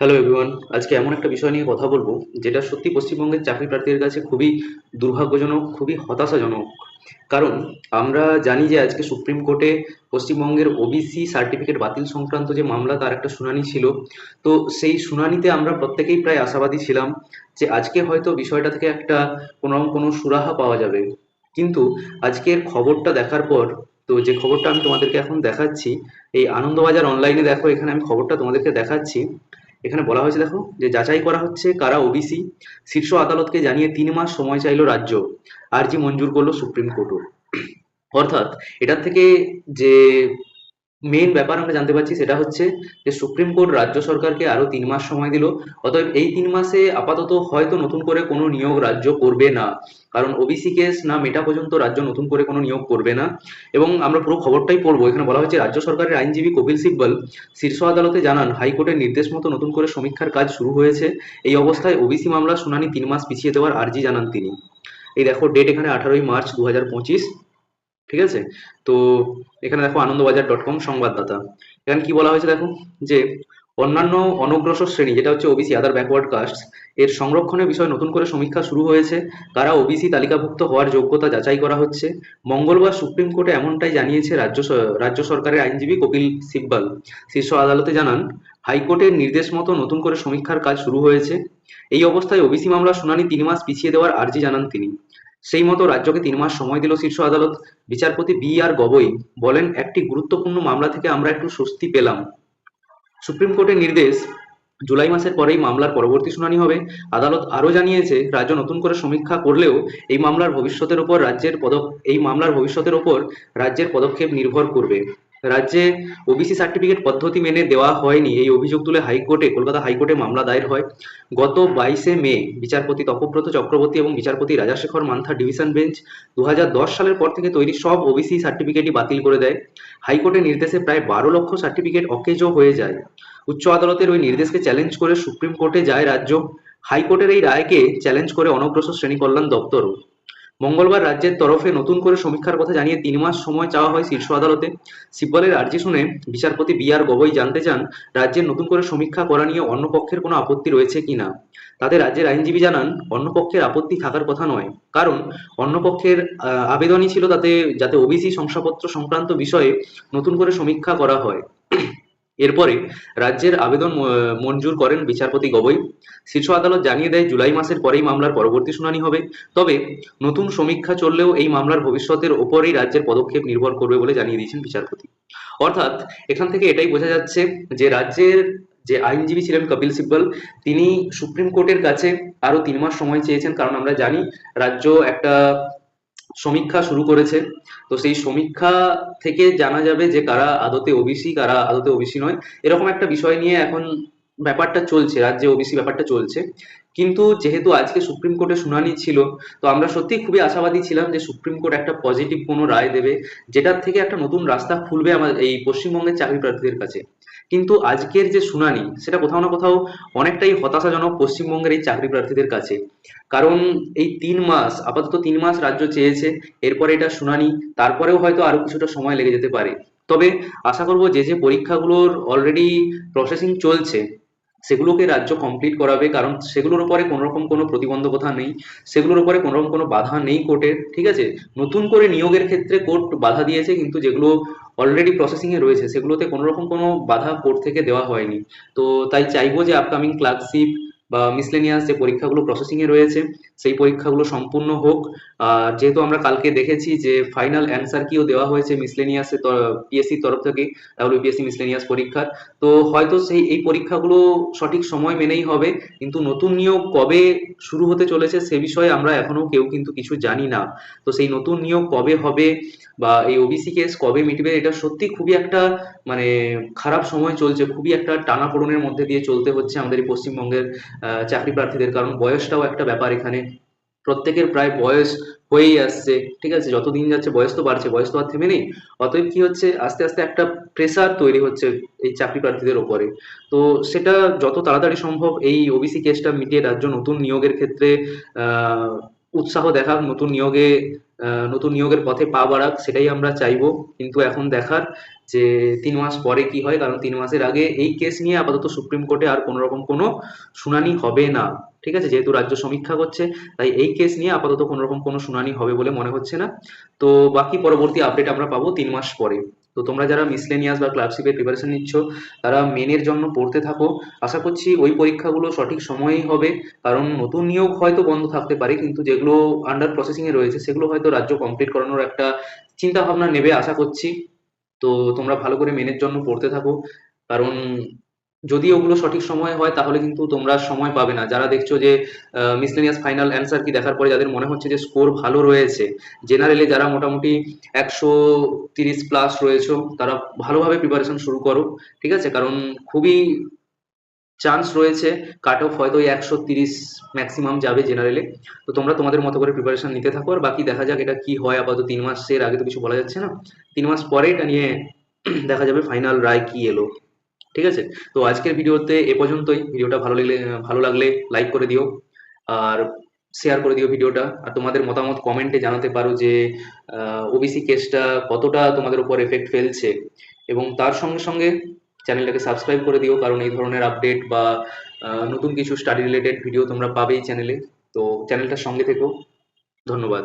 Hello everyone আজকে এমন একটা বিষয় নিয়ে কথা বলব, যেটা সত্যি পশ্চিমবঙ্গের চাকরি প্রার্থীদের কাছে খুবই দুর্ভাগ্যজনক, খুবই হতাশাজনক। কারণ আমরা জানি যে আজকে সুপ্রিম কোর্টে পশ্চিমবঙ্গের ওবিসি সার্টিফিকেট বাতিল সংক্রান্ত যে মামলা, তার একটা শুনানি ছিল। তো সেই শুনানিতে আমরা প্রত্যেকেই প্রায় আশাবাদী ছিলাম যে আজকে হয়তো বিষয়টা থেকে একটা কোনো কোনো সুরাহা পাওয়া যাবে। কিন্তু আজকের খবরটা দেখার পর, তো যে খবরটা আমি তোমাদেরকে এখন দেখাচ্ছি, এই আনন্দবাজার অনলাইনে দেখো, এখানে আমি খবরটা তোমাদেরকে দেখাচ্ছি। এখানে বলা হয়েছে, দেখো, যে যাচাই করা হচ্ছে কারা ওবিসি শীর্ষ আদালতকে জানিয়ে তিন মাস সময় চাইল রাজ্য, আর্জি মঞ্জুর করল সুপ্রিম কোর্টও। অর্থাৎ এটার থেকে যে মেইন ব্যাপার আমরা জানতে পারছি সেটা হচ্ছে যে সুপ্রিম কোর্ট রাজ্য সরকারকে আরও তিন মাস সময় দিল। অতএব এই তিন মাসে আপাতত হয়তো নতুন করে কোনো নিয়োগ রাজ্য করবে না। কারণ ওবিসি কেস না মেটা পর্যন্ত রাজ্য নতুন করে কোনো নিয়োগ করবে না। এবং আমরা পুরো খবরটাই পড়ব। এখানে বলা হয়েছে, রাজ্য সরকারের আইনজীবী কপিল সিব্বল শীর্ষ আদালতে জানান, হাইকোর্টের নির্দেশ মতো নতুন করে সমীক্ষার কাজ শুরু হয়েছে। এই অবস্থায় ওবিসি মামলার শুনানি তিন মাস পিছিয়ে দেওয়ার আর্জি জানান তিনি। এই দেখো ডেট এখানে আঠারোই মার্চ দু হাজার পঁচিশ। ঠিক আছে? তো এখানে দেখো আনন্দবাজার ডট কম সংবাদদাতা। এখানে কি বলা হয়েছে দেখো? যে অন্যান্য অনগ্রসর শ্রেণি, যেটা হচ্ছে ওবিসি আদার ব্যাকওয়ার্ড কাস্ট এর সংরক্ষণের বিষয়ে নতুন করে সমীক্ষা শুরু হয়েছে। কারা ওবিসি তালিকাভুক্ত হওয়ার যোগ্যতা যাচাই করা হচ্ছে? মঙ্গলবার সুপ্রিম কোর্টে এমনটাই জানিয়েছে রাজ্য রাজ্য সরকারের আইনজীবী কপিল সিব্বাল। শীর্ষ আদালতে জানান, হাইকোর্টের নির্দেশ মতো নতুন করে সমীক্ষার কাজ শুরু হয়েছে। এই অবস্থায় ওবিসি মামলার শুনানি তিন মাস পিছিয়ে দেওয়ার আর্জি জানান তিনি। সেই মতো রাজ্যকে তিন মাস সময় দিল শীর্ষ আদালত। বিচারপতি বি আর গবৈ বলেন, একটি গুরুত্বপূর্ণ মামলা থেকে আমরা একটু স্বস্তি পেলাম। সুপ্রিম কোর্টের নির্দেশ, জুলাই মাসের পরেই মামলার পরবর্তী শুনানি হবে। আদালত আরও জানিয়েছে, রাজ্য নতুন করে সমীক্ষা করলেও এই মামলার ভবিষ্যতের ওপর রাজ্যের পদক এই মামলার ভবিষ্যতের ওপর রাজ্যের পদক্ষেপ নির্ভর করবে। রাজ্যে ওবিসি সার্টিফিকেট পদ্ধতি মেনে দেওয়া হয়নি। এই অভিযোগ তুলে হাইকোর্টে, কলকাতা হাইকোর্টে মামলা দায়ের হয়। গত বাইশে মে, বিচারপতি তপব্রত চক্রবর্তী এবং বিচারপতি রাজাশেখর মান্থা ডিভিশন বেঞ্চ দু হাজার দশ সালের পর থেকে তৈরি সব ওবিসি সার্টিফিকেটই বাতিল করে দেয়। হাইকোর্টের নির্দেশে প্রায় বারো লক্ষ সার্টিফিকেট অকেজো হয়ে যায়। উচ্চ আদালতের ওই নির্দেশকে চ্যালেঞ্জ করে সুপ্রিম কোর্টে যায় রাজ্য। হাইকোর্টের এই রায়কে চ্যালেঞ্জ করে অনগ্রসর শ্রেণি কল্যাণ দপ্তরও। মঙ্গলবার রাজ্যের তরফে নতুন করে সমীক্ষার কথা জানিয়ে তিন মাস সময় চাওয়া হয় শীর্ষ আদালতে। সিব্বলের আর্জি শুনে বিচারপতি বি আর গগৈ জানতে চান রাজ্যের নতুন করে সমীক্ষা করা নিয়ে অন্য পক্ষের কোনো আপত্তি রয়েছে কিনা তাতে রাজ্যের আইনজীবী জানান, অন্য পক্ষের আপত্তি থাকার কথা নয়। কারণ, অন্য পক্ষের আবেদনই ছিল তাতে, যাতে ওবিসি শংসাপত্র সংক্রান্ত বিষয়ে নতুন করে সমীক্ষা করা হয়। এরপরে রাজ্যের আবেদন মঞ্জুর করেন বিচারপতি গগৈ। শীর্ষ আদালত জানিয়ে দেয়, জুলাই মাসের পরেই মামলার পরবর্তী শুনানি হবে। তবে নতুন সমীক্ষা চললেও এই মামলার ভবিষ্যতের ওপরেই রাজ্যের পদক্ষেপ নির্ভর করবে বলে জানিয়ে দিয়েছেন বিচারপতি। অর্থাৎ এখান থেকে এটাই বোঝা যাচ্ছে যে রাজ্যের যে আইনজীবী ছিলেন কপিল সিব্বল, তিনি সুপ্রিম কোর্টের কাছে আরও তিন মাস সময় চেয়েছেন। কারণ আমরা জানি, রাজ্য একটা সমীক্ষা শুরু করেছে। তো সেই সমীক্ষা থেকে জানা যাবে যে কারা আদতে ওবিসি, কারা আদতে ওবিসি নয়। এরকম একটা বিষয় নিয়ে এখন ব্যাপারটা চলছে, রাজ্যে ওবিসি ব্যাপারটা চলছে। কিন্তু যেহেতু আজকে সুপ্রিম কোর্টে শুনানি ছিল, তো আমরা সত্যি খুবই আশাবাদী ছিলাম যে সুপ্রিম কোর্ট একটা পজিটিভ কোনো রায় দেবে, যেটার থেকে একটা নতুন রাস্তা খুলবে আমাদের এই পশ্চিমবঙ্গের চাকরি প্রার্থীদের কাছে। কিন্তু আজকের যে শুনানি, সেটা কোথাও না কোথাও অনেকটাই হতাশাজনক পশ্চিমবঙ্গের এই চাকরি প্রার্থীদের কাছে। কারণ এই তিন মাস, আপাতত তিন মাস রাজ্য চেয়েছে, এরপরে এটা শুনানি, তারপরেও হয়তো আরও কিছুটা সময় লেগে যেতে পারে। তবে আশা করব যে যে পরীক্ষাগুলোর অলরেডি প্রসেসিং চলছে সেগুলোকে রাজ্য কমপ্লিট করাবে, কারণ সেগুলোর উপরে কোনো রকম কোনো প্রতিবন্ধকতা নেই, সেগুলোর উপরে কোনো রকম কোনো বাধা নেই কোর্টের ঠিক আছে? নতুন করে নিয়োগের ক্ষেত্রে কোর্ট বাধা দিয়েছে, কিন্তু যেগুলো অলরেডি প্রসেসিংয়ে রয়েছে, সেগুলোতে কোনো রকম কোনো বাধা কোর্ট থেকে দেওয়া হয়নি। তো তাই চাইব যে আপকামিং ক্লার্কশিপ বা মিসলেনিয়াস যে পরীক্ষাগুলো প্রসেসিংয়ে রয়েছে, সেই পরীক্ষাগুলো সম্পূর্ণ হোক। আর যেহেতু আমরা কালকে দেখেছি যে ফাইনাল অ্যান্সার কিও দেওয়া হয়েছে মিসলেনিয়াসের পিএসসির তরফ থেকে ডাব্লিউপিএসসি মিসলেনিয়াস পরীক্ষার, তো হয়তো সেই, এই পরীক্ষাগুলো সঠিক সময় মেনেই হবে, কিন্তু নতুন নিয়োগ কবে শুরু হতে চলেছে সে বিষয়ে আমরা এখনও কেউ কিন্তু কিছু জানি না। তো সেই নতুন নিয়োগ কবে হবে বা এই ওবিসি কেস কবে মিটবে, এটা সত্যি খুবই একটা মানে খারাপ সময় চলছে, খুবই একটা টানাপোড়েনের মধ্যে দিয়ে চলতে হচ্ছে আমাদের এই পশ্চিমবঙ্গের চাকরি প্রার্থীদের। কারণ বয়সটাও একটা ব্যাপার এখানে। প্রত্যেকের প্রায় বয়স হয়েই আসছে, ঠিক আছে? যত দিন যাচ্ছে বয়স তো বাড়ছে, বয়স তো আর থেমে নেই। অতএব কি হচ্ছে? আস্তে আস্তে একটা প্রেসার তৈরি হচ্ছে এই চাকরি প্রার্থীদের ওপরে। তো সেটা যত তাড়াতাড়ি সম্ভব এই ওবিসি কেসটা মিটিয়ে রাজ্য নতুন নিয়োগের ক্ষেত্রে উৎসাহ দেখাক, নতুন নিয়োগে নতুন নিয়োগের পথে পা বাড়াক, সেটাই আমরা চাইব। কিন্তু এখন দেখার যে তিন মাস পরে কি হয়? কারণ তিন মাসের আগে এই কেস নিয়ে আপাতত সুপ্রিম কোর্টে আর কোনো রকম কোনো শুনানি হবে না। ঠিক আছে? যেহেতু রাজ্য সমীক্ষা করছে, তাই এই কেস নিয়ে আপাতত কোনো রকম কোনো শুনানি হবে বলে মনে হচ্ছে না। তো বাকি পরবর্তী আপডেট আমরা পাবো তিন মাস পরে। তো তোমরা যারা মিসলেনিয়াস বা ক্লার্কশিপের প্রিপারেশন নিচ্ছ, তারা মেনের জন্য পড়তে থাকো। আশা করছি ওই পরীক্ষাগুলো সঠিক সময়েই হবে। কারণ নতুন নিয়োগ হয়তো বন্ধ থাকতে পারে, কিন্তু যেগুলো আন্ডার প্রসেসিং এ রয়েছে, সেগুলো হয়তো রাজ্য কমপ্লিট করানোর একটা চিন্তা ভাবনা নেবে, আশা করছি। তো তোমরা ভালো করে মেনের জন্য পড়তে থাকো। কারণ যদি ওগুলো সঠিক সময় হয়, তাহলে কিন্তু তোমরা সময় পাবে না। যারা দেখছ যে মিসলেনিয়াস ফাইনাল অ্যান্সার কি দেখার পরে যাদের মনে হচ্ছে যে স্কোর ভালো রয়েছে জেনারেলি যারা মোটামুটি একশো তিরিশ প্লাস রয়েছে, তারা ভালোভাবে প্রিপারেশন শুরু করো, ঠিক আছে? কারণ খুবই চান্স রয়েছে কাট অফ হয়তো একশো তিরিশ ম্যাক্সিমাম যাবে জেনারেলে তো তোমরা তোমাদের মতো করে প্রিপারেশন নিতে থাকো, আর বাকি দেখা যাক এটা কি হয় আপাতত তিন মাসের আগে তো কিছু বলা যাচ্ছে না। তিন মাস পরে এটা নিয়ে দেখা যাবে ফাইনাল রায় কি এলো। ঠিক আছে? তো আজকের ভিডিওতে এ পর্যন্তই। ভিডিওটা ভালো লাগলে ভালো লাগলে লাইক করে দিও, আর শেয়ার করে দিও ভিডিওটা। আর তোমাদের মতামত কমেন্টে জানাতে পারো যে ওবিসি কেসটা কতটা তোমাদের উপর এফেক্ট ফেলছে। এবং তার সঙ্গে সঙ্গে চ্যানেলটাকে সাবস্ক্রাইব করে দিও, কারণ এই ধরনের আপডেট বা নতুন কিছু স্টাডি রিলেটেড ভিডিও তোমরা পাবেই চ্যানেলে। তো চ্যানেলটার সঙ্গে থেকো। ধন্যবাদ।